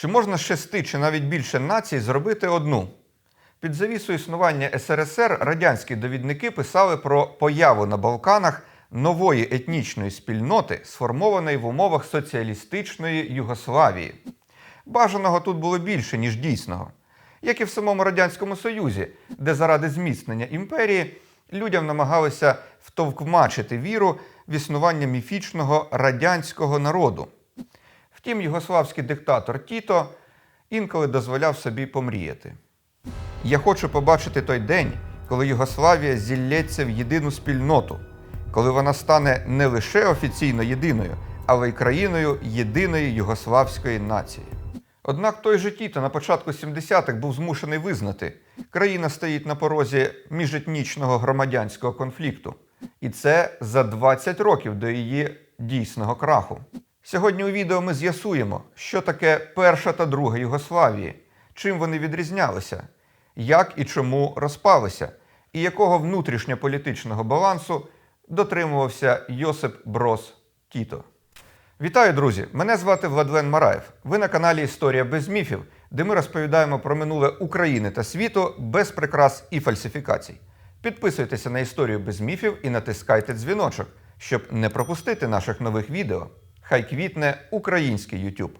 Чи можна з шести чи навіть більше націй зробити одну? Під завісу існування СРСР радянські довідники писали про появу на Балканах нової етнічної спільноти, сформованої в умовах соціалістичної Югославії. Бажаного тут було більше, ніж дійсного. Як і в самому Радянському Союзі, де заради зміцнення імперії людям намагалися втовкмачити віру в існування міфічного радянського народу. Втім, югославський диктатор Тіто інколи дозволяв собі помріяти. Я хочу побачити той день, коли Югославія зілється в єдину спільноту, коли вона стане не лише офіційно єдиною, але й країною єдиної югославської нації. Однак той же Тіто на початку 70-х був змушений визнати, країна стоїть на порозі міжетнічного громадянського конфлікту. І це за 20 років до її дійсного краху. Сьогодні у відео ми з'ясуємо, що таке перша та друга Югославії, чим вони відрізнялися, як і чому розпалися, і якого внутрішньополітичного балансу дотримувався Йосип Брос Тіто. Вітаю, друзі! Мене звати Владлен Мараєв. Ви на каналі Історія без міфів, де ми розповідаємо про минуле України та світу без прикрас і фальсифікацій. Підписуйтеся на історію без міфів і натискайте дзвіночок, щоб не пропустити наших нових відео. Хай квітне український YouTube.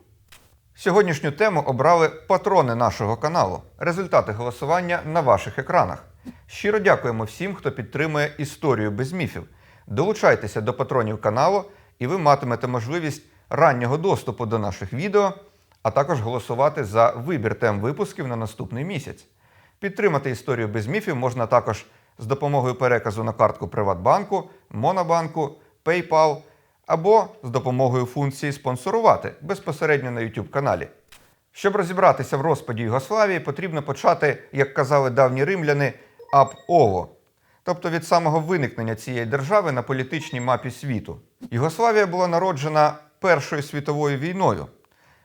Сьогоднішню тему обрали патрони нашого каналу. Результати голосування на ваших екранах. Щиро дякуємо всім, хто підтримує історію без міфів. Долучайтеся до патронів каналу, і ви матимете можливість раннього доступу до наших відео, а також голосувати за вибір тем випусків на наступний місяць. Підтримати історію без міфів можна також з допомогою переказу на картку Приватбанку, Монобанку, PayPal або з допомогою функції спонсорувати безпосередньо на YouTube каналі. Щоб розібратися в розпаді Югославії, потрібно почати, як казали давні римляни, ап ово, тобто від самого виникнення цієї держави на політичній мапі світу. Югославія була народжена Першою світовою війною.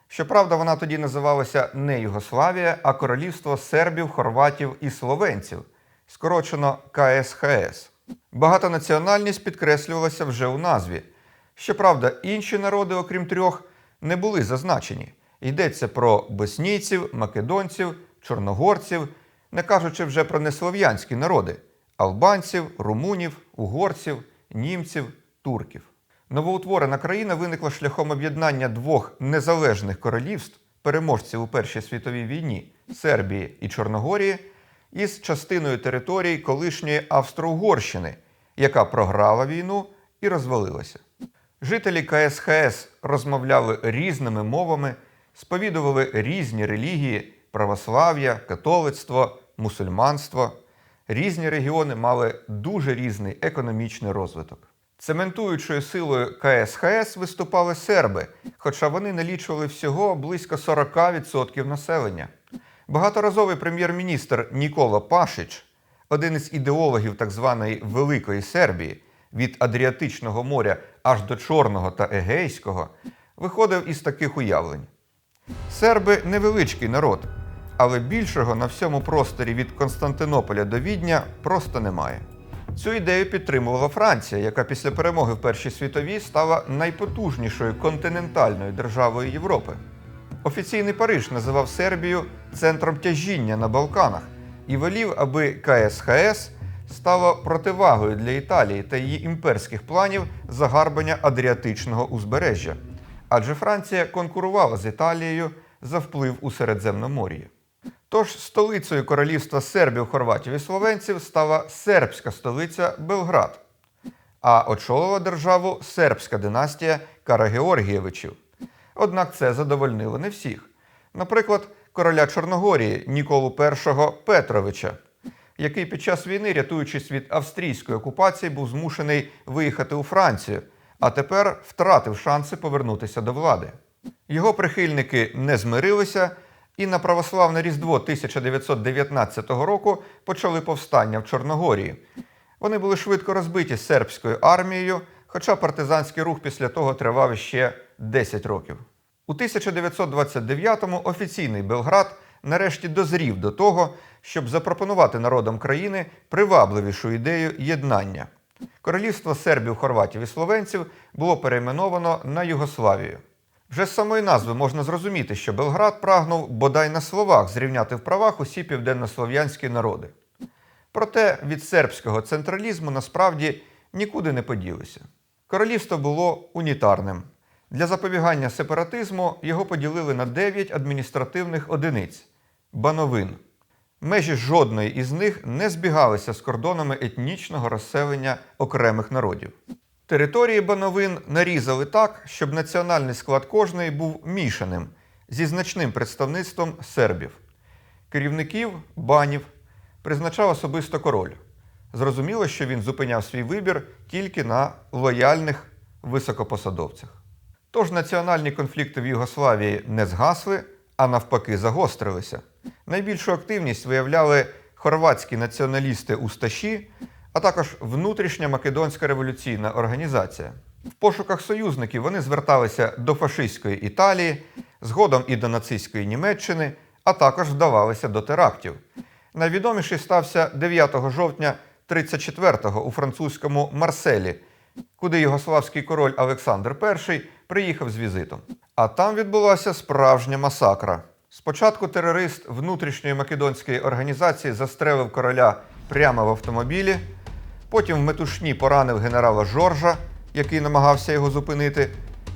Щоправда, вона тоді називалася не Югославія, а Королівство сербів, хорватів і словенців, скорочено КСХС. Багатонаціональність підкреслювалася вже у назві. Щоправда, інші народи, окрім трьох, не були зазначені. Йдеться про боснійців, македонців, чорногорців, не кажучи вже про неслов'янські народи албанців, румунів, угорців, німців, турків. Новоутворена країна виникла шляхом об'єднання двох незалежних королівств, переможців у Першій світовій війні Сербії і Чорногорії, із частиною територій колишньої Австро-Угорщини, яка програла війну і розвалилася. Жителі КСХС розмовляли різними мовами, сповідували різні релігії православ'я, католицтво, мусульманство. Різні регіони мали дуже різний економічний розвиток. Цементуючою силою КСХС виступали серби, хоча вони налічували всього близько 40% населення. Багаторазовий прем'єр-міністр Нікола Пашич, один із ідеологів так званої Великої Сербії, від Адріатичного моря аж до Чорного та Егейського, виходив із таких уявлень. Серби невеличкий народ, але більшого на всьому просторі від Константинополя до Відня просто немає. Цю ідею підтримувала Франція, яка після перемоги в Першій світовій стала найпотужнішою континентальною державою Європи. Офіційний Париж називав Сербію центром тяжіння на Балканах і волів, аби КСХС стало противагою для Італії та її імперських планів загарбання Адріатичного узбережжя. Адже Франція конкурувала з Італією за вплив у Середземномор'ї. Тож столицею королівства сербів, хорватів і словенців стала сербська столиця Белград, а очолила державу сербська династія Карагеоргієвичів. Однак це задовольнило не всіх. Наприклад, короля Чорногорії Ніколу І Петровича, який під час війни, рятуючись від австрійської окупації, був змушений виїхати у Францію, а тепер втратив шанси повернутися до влади. Його прихильники не змирилися і на православне Різдво 1919 року почали повстання в Чорногорії. Вони були швидко розбиті сербською армією, хоча партизанський рух після того тривав ще 10 років. У 1929-му офіційний Белград нарешті дозрів до того, щоб запропонувати народам країни привабливішу ідею єднання. Королівство сербів, хорватів і словенців було перейменовано на Югославію. Вже з самої назви можна зрозуміти, що Белград прагнув бодай на словах зрівняти в правах усі південнослов'янські народи. Проте від сербського централізму насправді нікуди не поділися. Королівство було унітарним. Для запобігання сепаратизму його поділили на 9 адміністративних одиниць бановин. Межі жодної із них не збігалися з кордонами етнічного розселення окремих народів. Території бановин нарізали так, щоб національний склад кожної був мішаним зі значним представництвом сербів. Керівників банів призначав особисто король. Зрозуміло, що він зупиняв свій вибір тільки на лояльних високопосадовцях. Тож національні конфлікти в Югославії не згасли, а навпаки загострилися. Найбільшу активність виявляли хорватські націоналісти Усташі, а також внутрішня македонська революційна організація. В пошуках союзників вони зверталися до фашистської Італії, згодом і до нацистської Німеччини, а також вдавалися до терактів. Найвідоміший стався 9 жовтня 34-го у французькому Марселі, куди югославський король Олександр І приїхав з візитом. А там відбулася справжня масакра. Спочатку терорист внутрішньої македонської організації застрелив короля прямо в автомобілі, потім в метушні поранив генерала Жоржа, який намагався його зупинити,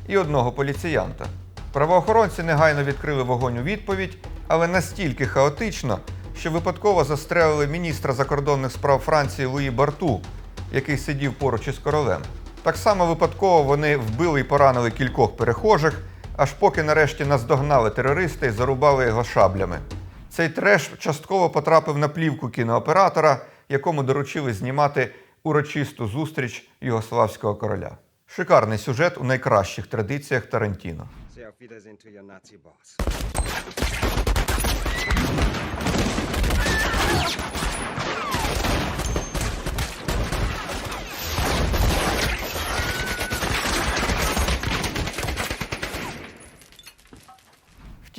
і одного поліціянта. Правоохоронці негайно відкрили вогонь у відповідь, але настільки хаотично, що випадково застрелили міністра закордонних справ Франції Луї Барту, який сидів поруч із королем. Так само випадково вони вбили і поранили кількох перехожих, аж поки нарешті наздогнали терористи і зарубали його шаблями. Цей треш частково потрапив на плівку кінооператора, якому доручили знімати урочисту зустріч югославського короля. Шикарний сюжет у найкращих традиціях Тарантіно. Say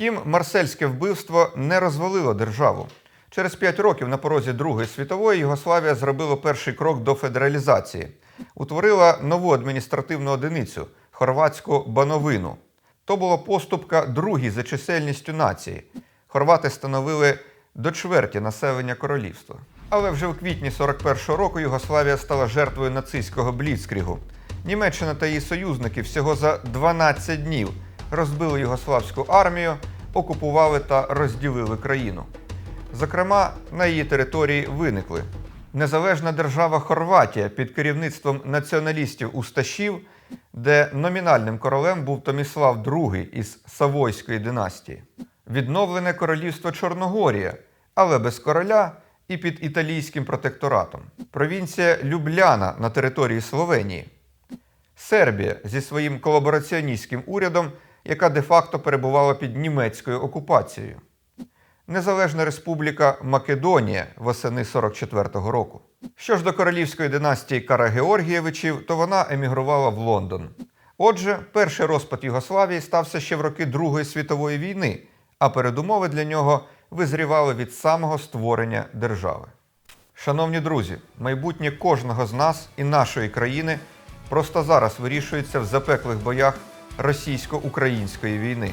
Втім, марсельське вбивство не розвалило державу. Через п'ять років на порозі Другої світової Югославія зробила перший крок до федералізації, утворила нову адміністративну одиницю хорватську бановину. То була поступка другій за чисельністю нації. Хорвати становили до чверті населення королівства. Але вже у квітні 41-го року Югославія стала жертвою нацистського бліцкрігу. Німеччина та її союзники всього за 12 днів розбили югославську армію, окупували та розділили країну. Зокрема, на її території виникли незалежна держава Хорватія під керівництвом націоналістів Усташів, де номінальним королем був Томіслав II із Савойської династії, відновлене королівство Чорногорія, але без короля і під італійським протекторатом, провінція Любляна на території Словенії. Сербія зі своїм колабораціоністським урядом, яка де-факто перебувала під німецькою окупацією. Незалежна республіка Македонія восени 44-го року. Що ж до королівської династії Карагеоргієвичів, то вона емігрувала в Лондон. Отже, перший розпад Югославії стався ще в роки Другої світової війни, а передумови для нього визрівали від самого створення держави. Шановні друзі, майбутнє кожного з нас і нашої країни просто зараз вирішується в запеклих боях російсько-української війни.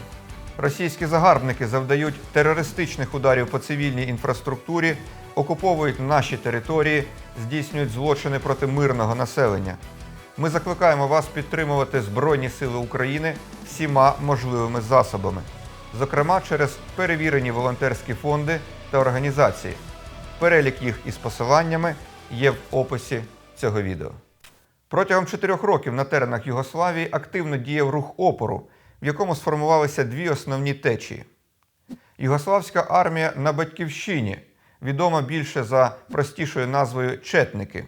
Російські загарбники завдають терористичних ударів по цивільній інфраструктурі, окуповують наші території, здійснюють злочини проти мирного населення. Ми закликаємо вас підтримувати Збройні Сили України всіма можливими засобами, зокрема через перевірені волонтерські фонди та організації. Перелік їх із посиланнями є в описі цього відео. Протягом чотирьох років на теренах Югославії активно діяв рух опору, в якому сформувалися дві основні течії. Югославська армія на батьківщині, відома більше за простішою назвою Четники,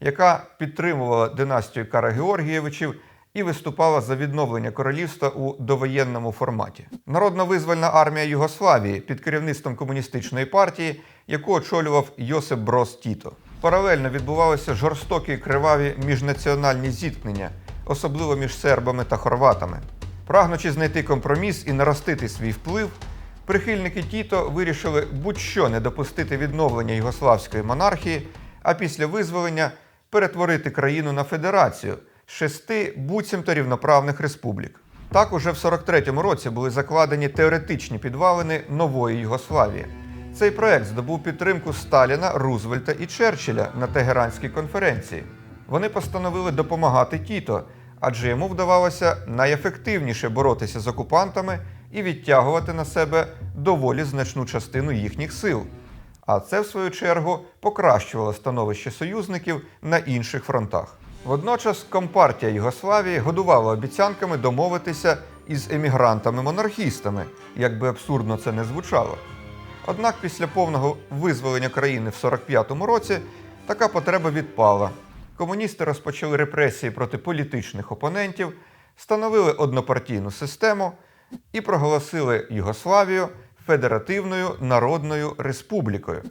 яка підтримувала династію Карагеоргієвичів і виступала за відновлення королівства у довоєнному форматі. Народно-визвольна армія Югославії під керівництвом комуністичної партії, яку очолював Йосип Брос Тіто. Паралельно відбувалися жорстокі і криваві міжнаціональні зіткнення, особливо між сербами та хорватами. Прагнучи знайти компроміс і наростити свій вплив, прихильники Тіто вирішили будь-що не допустити відновлення югославської монархії, а після визволення перетворити країну на федерацію з шести буцімто рівноправних республік. Так уже в 43-му році були закладені теоретичні підвалини нової Югославії. Цей проект здобув підтримку Сталіна, Рузвельта і Черчилля на Тегеранській конференції. Вони постановили допомагати Тіто, адже йому вдавалося найефективніше боротися з окупантами і відтягувати на себе доволі значну частину їхніх сил. А це, в свою чергу, покращувало становище союзників на інших фронтах. Водночас Компартія Югославії годувала обіцянками домовитися із емігрантами-монархістами, як би абсурдно це не звучало. Однак після повного визволення країни в 45-му році така потреба відпала. Комуністи розпочали репресії проти політичних опонентів, встановили однопартійну систему і проголосили Югославію Федеративною Народною Республікою.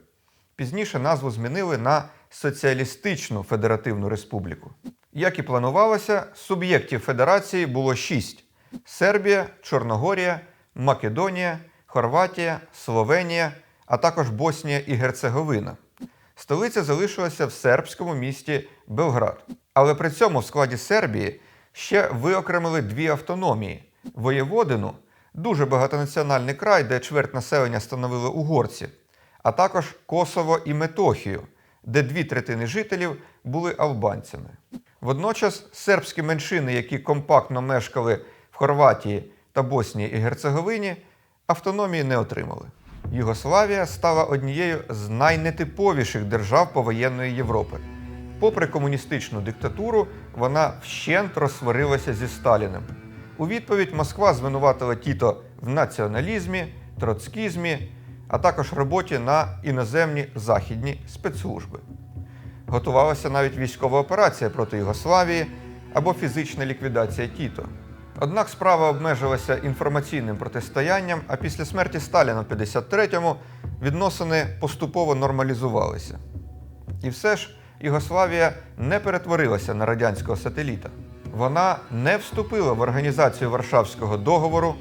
Пізніше назву змінили на Соціалістичну Федеративну Республіку. Як і планувалося, суб'єктів федерації було шість: Сербія, Чорногорія, Македонія, Хорватія, Словенія, а також Боснія і Герцеговина. Столиця залишилася в сербському місті Белград. Але при цьому в складі Сербії ще виокремили дві автономії: Воєводину, дуже багатонаціональний край, де чверть населення становили угорці, а також Косово і Метохію, де дві третини жителів були албанцями. Водночас сербські меншини, які компактно мешкали в Хорватії та Боснії і Герцеговині, автономії не отримали. Югославія стала однією з найнетиповіших держав повоєнної Європи. Попри комуністичну диктатуру, вона вщент розсварилася зі Сталіним. У відповідь Москва звинуватила Тіто в націоналізмі, троцкізмі, а також роботі на іноземні західні спецслужби. Готувалася навіть військова операція проти Югославії або фізична ліквідація Тіто. Однак справа обмежилася інформаційним протистоянням, а після смерті Сталіна в 53-му відносини поступово нормалізувалися. І все ж Югославія не перетворилася на радянського сателіта. Вона не вступила в організацію Варшавського договору,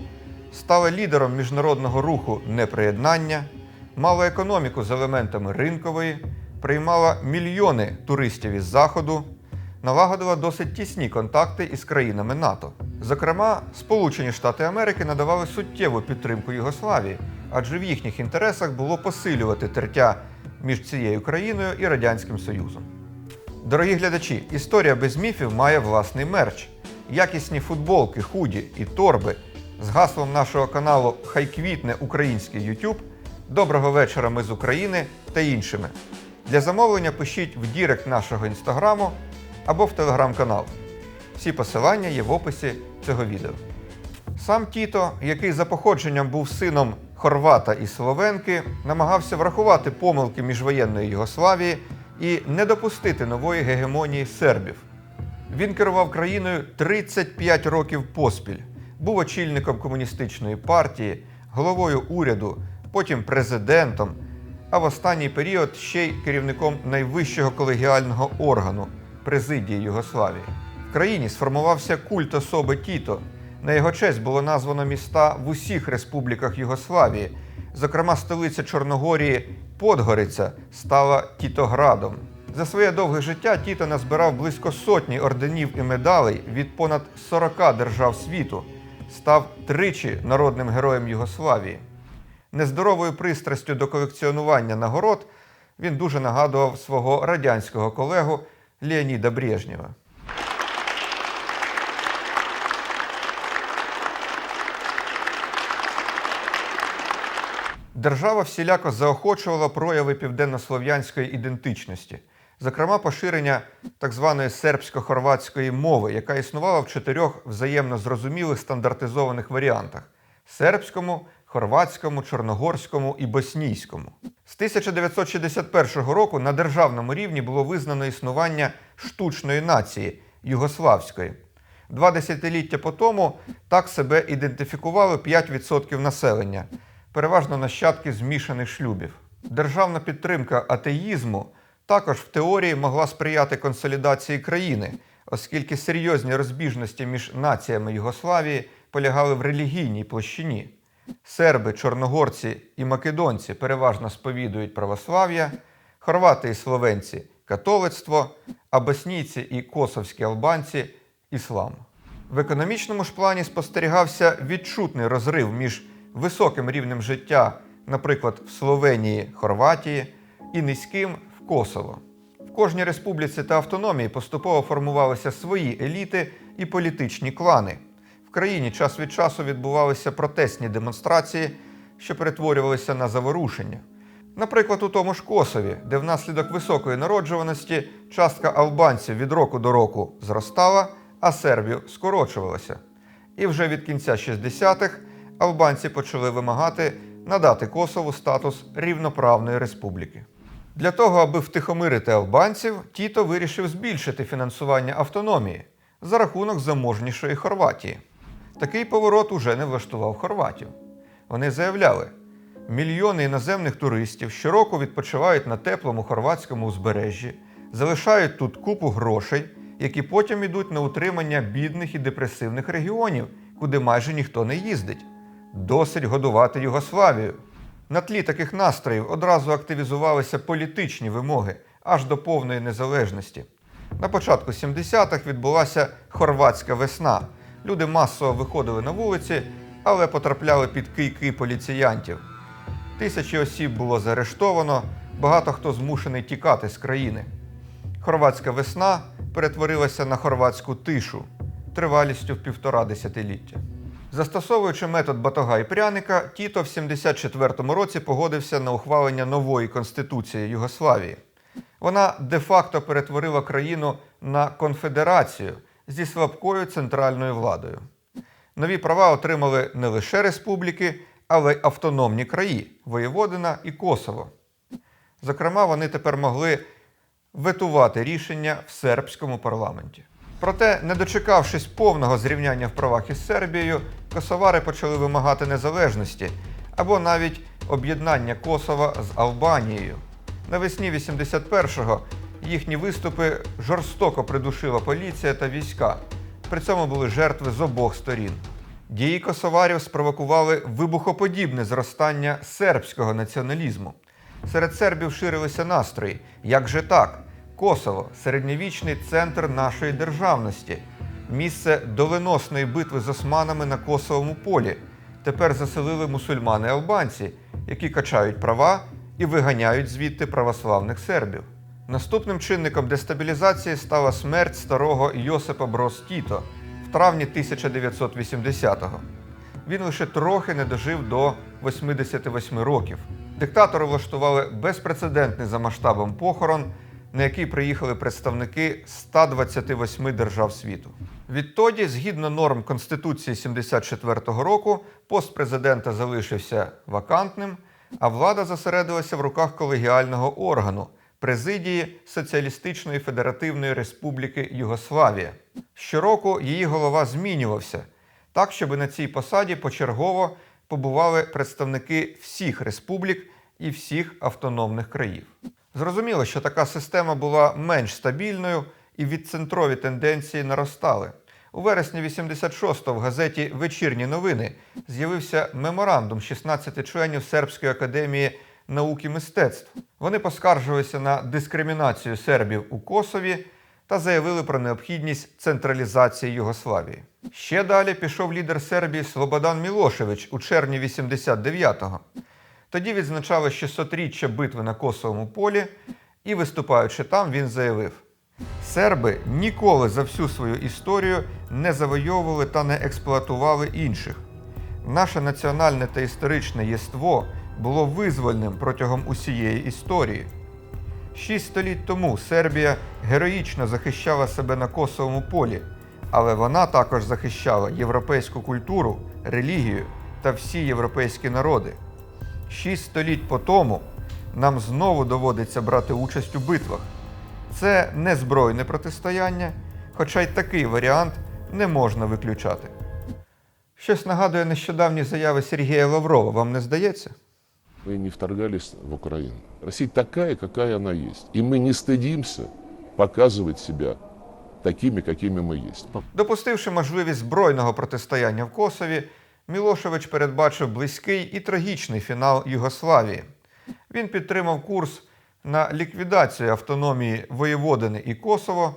стала лідером міжнародного руху неприєднання, мала економіку з елементами ринкової, приймала мільйони туристів із Заходу, налагодила досить тісні контакти із країнами НАТО. Зокрема, Сполучені Штати Америки надавали суттєву підтримку Югославії, адже в їхніх інтересах було посилювати тертя між цією країною і Радянським Союзом. Дорогі глядачі, історія без міфів має власний мерч. Якісні футболки, худі і торби з гаслом нашого каналу Хай квітне український YouTube. Доброго вечора ми з України та іншими. Для замовлення пишіть в дірект нашого інстаграму або в телеграм-канал. Всі посилання є в описі цього відео. Сам Тіто, який за походженням був сином Хорвата і Словенки, намагався врахувати помилки міжвоєнної Югославії і не допустити нової гегемонії сербів. Він керував країною 35 років поспіль, був очільником комуністичної партії, головою уряду, потім президентом, а в останній період ще й керівником найвищого колегіального органу президії Югославії. В країні сформувався культ особи Тіто. На його честь було названо міста в усіх республіках Югославії. Зокрема, столиця Чорногорії Подгориця стала Тітоградом. За своє довге життя Тіто назбирав близько сотні орденів і медалей від понад 40 держав світу, став тричі народним героєм Югославії. Нездоровою пристрастю до колекціонування нагород він дуже нагадував свого радянського колегу Леоніда Брежнєва. Держава всіляко заохочувала прояви південнослов'янської ідентичності, зокрема поширення так званої сербсько-хорватської мови, яка існувала в чотирьох взаємно зрозумілих стандартизованих варіантах: сербському, хорватському, чорногорському і боснійському. З 1961 року на державному рівні було визнано існування штучної нації югославської. Два десятиліття по тому так себе ідентифікували 5% населення, переважно нащадки змішаних шлюбів. Державна підтримка атеїзму також в теорії могла сприяти консолідації країни, оскільки серйозні розбіжності між націями Югославії полягали в релігійній площині. Серби, чорногорці і македонці переважно сповідують православ'я, хорвати і словенці католицтво, а боснійці і косовські албанці іслам. В економічному ж плані спостерігався відчутний розрив між високим рівнем життя, наприклад, в Словенії, Хорватії, і низьким в Косово. В кожній республіці та автономії поступово формувалися свої еліти і політичні клани. Країні час від часу відбувалися протестні демонстрації, що перетворювалися на заворушення. Наприклад, у тому ж Косові, де внаслідок високої народжуваності частка албанців від року до року зростала, а сербів скорочувалася. І вже від кінця 60-х албанці почали вимагати надати Косову статус рівноправної республіки. Для того, аби втихомирити албанців, Тіто вирішив збільшити фінансування автономії за рахунок заможнішої Хорватії. Такий поворот уже не влаштував хорватів. Вони заявляли, мільйони іноземних туристів щороку відпочивають на теплому хорватському узбережжі, залишають тут купу грошей, які потім ідуть на утримання бідних і депресивних регіонів, куди майже ніхто не їздить. Досить годувати Югославію. На тлі таких настроїв одразу активізувалися політичні вимоги аж до повної незалежності. На початку 70-х відбулася хорватська весна. Люди масово виходили на вулиці, але потрапляли під кийки поліціянтів. Тисячі осіб було заарештовано, багато хто змушений тікати з країни. Хорватська весна перетворилася на хорватську тишу тривалістю в півтора десятиліття. Застосовуючи метод батога і пряника, Тіто в 74-му році погодився на ухвалення нової конституції Югославії. Вона де-факто перетворила країну на конфедерацію зі слабкою центральною владою. Нові права отримали не лише республіки, але й автономні краї Воєводина і Косово. Зокрема, вони тепер могли ветувати рішення в сербському парламенті. Проте, не дочекавшись повного зрівняння в правах із Сербією, косовари почали вимагати незалежності або навіть об'єднання Косова з Албанією. Навесні 81-го їхні виступи жорстоко придушила поліція та війська. При цьому були жертви з обох сторін. Дії косоварів спровокували вибухоподібне зростання сербського націоналізму. Серед сербів ширилися настрої. Як же так? Косово середньовічний центр нашої державності, місце доленосної битви з османами на Косовому полі. Тепер заселили мусульмани-албанці, які качають права і виганяють звідти православних сербів. Наступним чинником дестабілізації стала смерть старого Йосипа Брос Тіто в травні 1980-го. Він лише трохи не дожив до 88 років. Диктатору влаштували безпрецедентний за масштабом похорон, на який приїхали представники 128 держав світу. Відтоді, згідно норм Конституції 74-го року, пост президента залишився вакантним, а влада зосередилася в руках колегіального органу президії Соціалістичної Федеративної Республіки Югославія. Щороку її голова змінювався так, щоб на цій посаді почергово побували представники всіх республік і всіх автономних країв. Зрозуміло, що така система була менш стабільною і відцентрові тенденції наростали. У вересні 86-го в газеті Вечірні новини з'явився меморандум 16 членів Сербської академії наук і мистецтв. Вони поскаржилися на дискримінацію сербів у Косові та заявили про необхідність централізації Югославії. Ще далі пішов лідер Сербії Слободан Мілошевич у червні 89-го. Тоді відзначали 600-річчя битви на Косовому полі, і виступаючи там, він заявив: Серби ніколи за всю свою історію не завойовували та не експлуатували інших. Наше національне та історичне єство було визвольним протягом усієї історії. Шість століть тому Сербія героїчно захищала себе на Косовому полі, але вона також захищала європейську культуру, релігію та всі європейські народи. Шість століть по тому нам знову доводиться брати участь у битвах. Це не збройне протистояння, хоча й такий варіант не можна виключати. Щось нагадує нещодавні заяви Сергія Лаврова, вам не здається? Мы не вторгались в Украину. Россия такая, какая она есть. И мы не стыдимся показывать себя такими, какими мы есть. Допустивши можливість збройного протистояння в Косові, Мілошевич передбачив близький і трагічний фінал Югославії. Він підтримав курс на ліквідацію автономії Воєводини і Косово,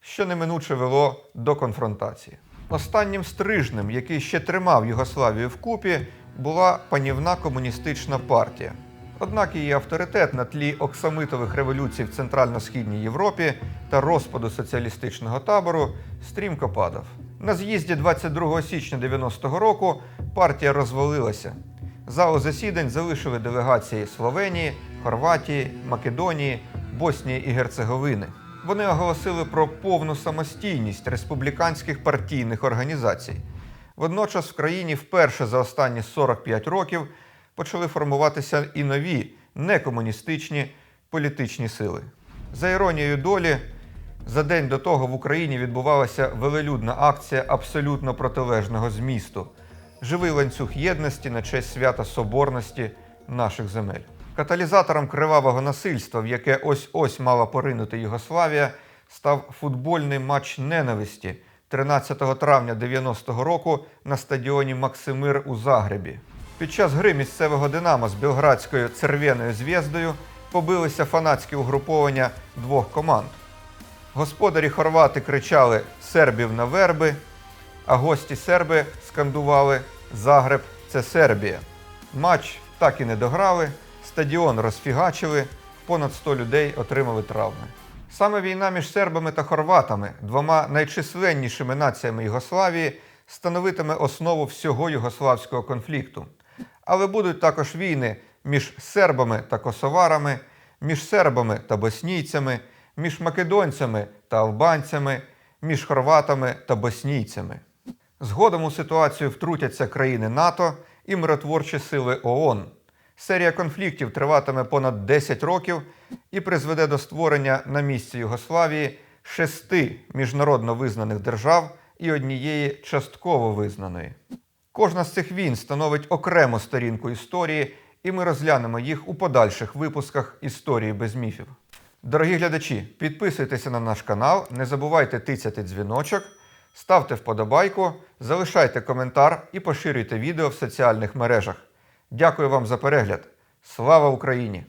що неминуче вело до конфронтації. Останнім стрижнем, який ще тримав Югославію вкупі, була панівна комуністична партія. Однак її авторитет на тлі оксамитових революцій в Центрально-східній Європі та розпаду соціалістичного табору стрімко падав. На з'їзді 22 січня 90-го року партія розвалилася. Залу засідань залишили делегації Словенії, Хорватії, Македонії, Боснії і Герцеговини. Вони оголосили про повну самостійність республіканських партійних організацій. Водночас в країні вперше за останні 45 років почали формуватися і нові некомуністичні політичні сили. За іронією долі, за день до того в Україні відбувалася велелюдна акція абсолютно протилежного змісту живий ланцюг єдності на честь свята Соборності наших земель. Каталізатором кривавого насильства, в яке ось ось мала поринути Югославія, став футбольний матч ненависті 13 травня 90-го року на стадіоні Максимир у Загребі. Під час гри місцевого Динамо з Белградською Церв'яною зв'яздою побилися фанатські угруповання двох команд. Господарі хорвати кричали Сербів на верби, а гості серби скандували Загреб це Сербія. Матч так і не дограли, стадіон розфігачили, понад 100 людей отримали травми. Саме війна між сербами та хорватами, двома найчисленнішими націями Югославії, становитиме основу всього югославського конфлікту. Але будуть також війни між сербами та косоварами, між сербами та боснійцями, між македонцями та албанцями, між хорватами та боснійцями. Згодом у ситуацію втрутяться країни НАТО і миротворчі сили ООН. Серія конфліктів триватиме понад 10 років і призведе до створення на місці Югославії шести міжнародно визнаних держав і однієї частково визнаної. Кожна з цих війн становить окрему сторінку історії, і ми розглянемо їх у подальших випусках історії без міфів. Дорогі глядачі, підписуйтеся на наш канал, не забувайте тицяти дзвіночок, ставте вподобайку, залишайте коментар і поширюйте відео в соціальних мережах. Дякую вам за перегляд. Слава Україні!